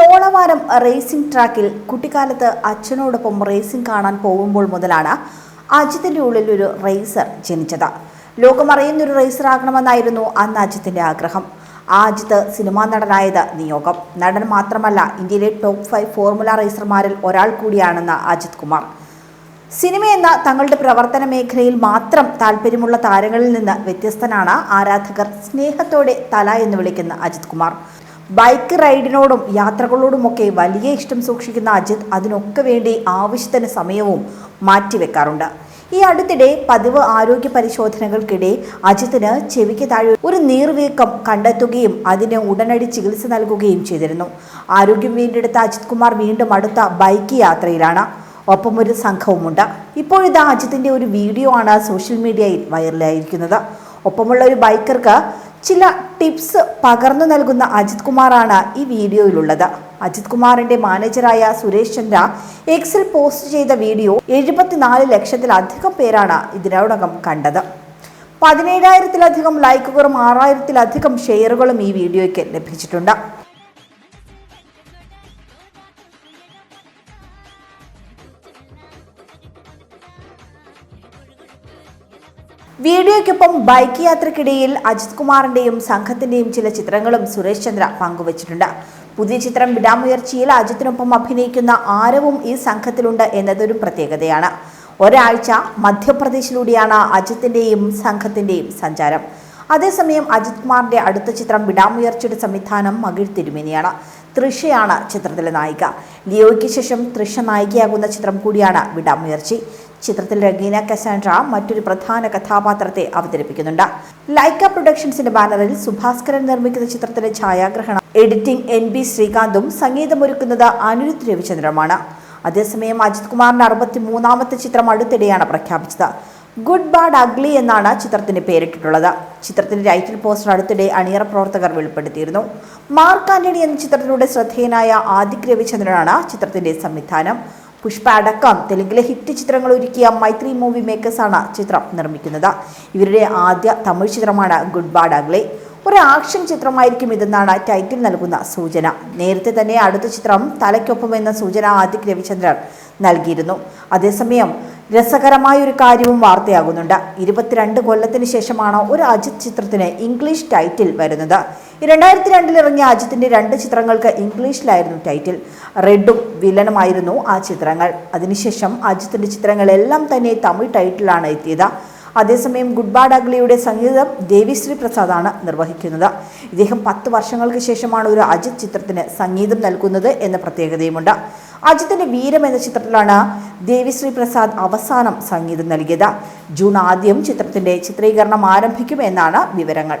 ചോളവാരം racing ട്രാക്കിൽ കുട്ടിക്കാലത്ത് അച്ഛനോടൊപ്പം racing കാണാൻ പോകുമ്പോൾ മുതലാണ് അജിത്തിന്റെ ഉള്ളിൽ ഒരു റേസർ ജനിച്ചത്. ലോകമറിയുന്നൊരു റേസർ ആകണമെന്നായിരുന്നു അന്ന് അജിത്തിന്റെ ആഗ്രഹം. ആ അജിത്ത് സിനിമാ നടനായത് നിയോഗം. നടൻ മാത്രമല്ല ഇന്ത്യയിലെ ടോപ്പ് ഫൈവ് ഫോർമുല റേസർമാരിൽ ഒരാൾ കൂടിയാണെന്ന് അജിത് കുമാർ. സിനിമയെന്ന തങ്ങളുടെ പ്രവർത്തന മേഖലയിൽ മാത്രം താല്പര്യമുള്ള താരങ്ങളിൽ നിന്ന് വ്യത്യസ്തനാണ് ആരാധകർ സ്നേഹത്തോടെ തല എന്ന് വിളിക്കുന്ന അജിത് കുമാർ. ബൈക്ക് റൈഡിനോടും യാത്രകളോടുമൊക്കെ വലിയ ഇഷ്ടം സൂക്ഷിക്കുന്ന അജിത് അതിനൊക്കെ വേണ്ടി ആവശ്യത്തിന് സമയവും മാറ്റിവെക്കാറുണ്ട്. ഈ അടുത്തിടെ പതിവ് ആരോഗ്യ പരിശോധനകൾക്കിടെ അജിത്തിന് ചെവിക്ക് താഴെ ഒരു നീർവീക്കം കണ്ടെത്തുകയും അതിന് ഉടനടി ചികിത്സ നൽകുകയും ചെയ്തിരുന്നു. ആരോഗ്യം വീണ്ടെടുത്ത അജിത് കുമാർ വീണ്ടും അടുത്ത ബൈക്ക് യാത്രയിലാണ്. ഒപ്പം ഒരു സംഘവുമുണ്ട്. ഇപ്പോഴിതാ അജിത്തിന്റെ ഒരു വീഡിയോ ആണ് സോഷ്യൽ മീഡിയയിൽ വൈറലായിരിക്കുന്നത്. ഒപ്പമുള്ള ഒരു ബൈക്കർക്ക് ചില ടിപ്സ് പകർന്നു നൽകുന്ന അജിത് കുമാറാണ് ഈ വീഡിയോയിലുള്ളത്. അജിത് കുമാറിന്റെ മാനേജറായ സുരേഷ് ചന്ദ്ര എക്സിൽ പോസ്റ്റ് ചെയ്ത വീഡിയോ എഴുപത്തിനാല് ലക്ഷത്തിലധികം പേരാണ് ഇതിനോടകം കണ്ടത്. പതിനേഴായിരത്തിലധികം ലൈക്കുകളും ആറായിരത്തിലധികം ഷെയറുകളും ഈ വീഡിയോയ്ക്ക് ലഭിച്ചിട്ടുണ്ട്. വീഡിയോയ്ക്കൊപ്പം ബൈക്ക് യാത്രക്കിടയിൽ അജിത് കുമാറിന്റെയും സംഘത്തിന്റെയും ചില ചിത്രങ്ങളും സുരേഷ് ചന്ദ്ര പങ്കുവച്ചിട്ടുണ്ട്. പുതിയ ചിത്രം വിടാമുയർച്ചയിൽ അജിത്തിനൊപ്പം അഭിനയിക്കുന്ന ആരവും ഈ സംഘത്തിലുണ്ട് എന്നതൊരു പ്രത്യേകതയാണ്. ഒരാഴ്ച മധ്യപ്രദേശിലൂടെയാണ് അജിത്തിന്റെയും സംഘത്തിന്റെയും സഞ്ചാരം. അതേസമയം അജിത് കുമാറിന്റെ അടുത്ത ചിത്രം വിടാമുയർച്ചയുടെ സംവിധാനം മകിഴ് തിരുമേനിയാണ്. തൃഷയാണ് ചിത്രത്തിലെ നായിക. ലിയോയ്ക്ക് ശേഷം തൃഷ നായികയാകുന്ന ചിത്രം കൂടിയാണ് വിടാമുയർച്ചി. ചിത്രത്തിൽ രഗീന കസാൻഡ്ര മറ്റൊരു പ്രധാന കഥാപാത്രത്തെ അവതരിപ്പിക്കുന്നുണ്ട്. ലൈക്ക പ്രൊഡക്ഷൻസിന്റെ ബാനറിൽ സുഭാസ്കരൻ നിർമ്മിക്കുന്ന ചിത്രത്തിലെ ഛായാഗ്രഹണം എഡിറ്റിംഗ് എൻ ബി ശ്രീകാന്തും സംഗീതമൊരുക്കുന്നത് അനിരുദ്ധ് രവിചന്ദ്രമാണ് അതേസമയം അജിത് കുമാറിന്റെ അറുപത്തി മൂന്നാമത്തെ ചിത്രം അടുത്തിടെയാണ് പ്രഖ്യാപിച്ചത്. ഗുഡ് ബാഡ് അഗ്ലി എന്നാണ് ചിത്രത്തിന് പേരിട്ടിട്ടുള്ളത്. ചിത്രത്തിന്റെ ടൈറ്റിൽ പോസ്റ്റർ അടുത്തിടെ അണിയറ പ്രവർത്തകർ വെളിപ്പെടുത്തിയിരുന്നു. മാർക്ക് ആന്റണി എന്ന ചിത്രത്തിലൂടെ ശ്രദ്ധേയനായ ആദിക് രവിചന്ദ്രനാണ് ചിത്രത്തിന്റെ സംവിധാനം. പുഷ്പ അടക്കം തെലുങ്കിലെ ഹിറ്റ് ചിത്രങ്ങൾ ഒരുക്കിയ മൈത്രി മൂവി മേക്കേഴ്സാണ് ചിത്രം നിർമ്മിക്കുന്നത്. ഇവരുടെ ആദ്യ തമിഴ് ചിത്രമാണ് ഗുഡ് ബാഡ് അഗ്ലേ. ഒരു ആക്ഷൻ ചിത്രമായിരിക്കും ഇതെന്നാണ് ടൈറ്റിൽ നൽകുന്ന സൂചന. നേരത്തെ തന്നെ അടുത്ത ചിത്രം തലയ്ക്കൊപ്പം എന്ന സൂചന ആദിക് രവിചന്ദ്രൻ നൽകിയിരുന്നു. അതേസമയം രസകരമായ ഒരു കാര്യവും വാർത്തയാകുന്നുണ്ട്. ഇരുപത്തിരണ്ട് കൊല്ലത്തിന് ശേഷമാണ് ഒരു അജിത് ചിത്രത്തിന് ഇംഗ്ലീഷ് ടൈറ്റിൽ വരുന്നത്. രണ്ടായിരത്തി രണ്ടിൽ ഇറങ്ങിയ അജിത്തിന്റെ രണ്ട് ചിത്രങ്ങൾക്ക് ഇംഗ്ലീഷിലായിരുന്നു ടൈറ്റിൽ. റെഡും വില്ലനുമായിരുന്നു ആ ചിത്രങ്ങൾ. അതിനുശേഷം അജിത്തിന്റെ ചിത്രങ്ങളെല്ലാം തന്നെ തമിഴ് ടൈറ്റിലാണ് എത്തിയത്. അതേസമയം ഗുഡ് ബാഡ് അഗ്ലിയുടെ സംഗീതം ദേവിശ്രീ പ്രസാദാണ് നിർവഹിക്കുന്നത്. ഇദ്ദേഹം പത്ത് വർഷങ്ങൾക്ക് ശേഷമാണ് ഒരു അജിത് ചിത്രത്തിന് സംഗീതം നൽകുന്നത് എന്ന പ്രത്യേകതയുമുണ്ട്. അജിത്തിന്റെ വീരം എന്ന ചിത്രത്തിലാണ് ദേവിശ്രീ പ്രസാദ് അവസാനം സംഗീതം നൽകിയത്. ജൂൺ ആദ്യം ചിത്രത്തിന്റെ ചിത്രീകരണം ആരംഭിക്കുമെന്നാണ് വിവരങ്ങൾ.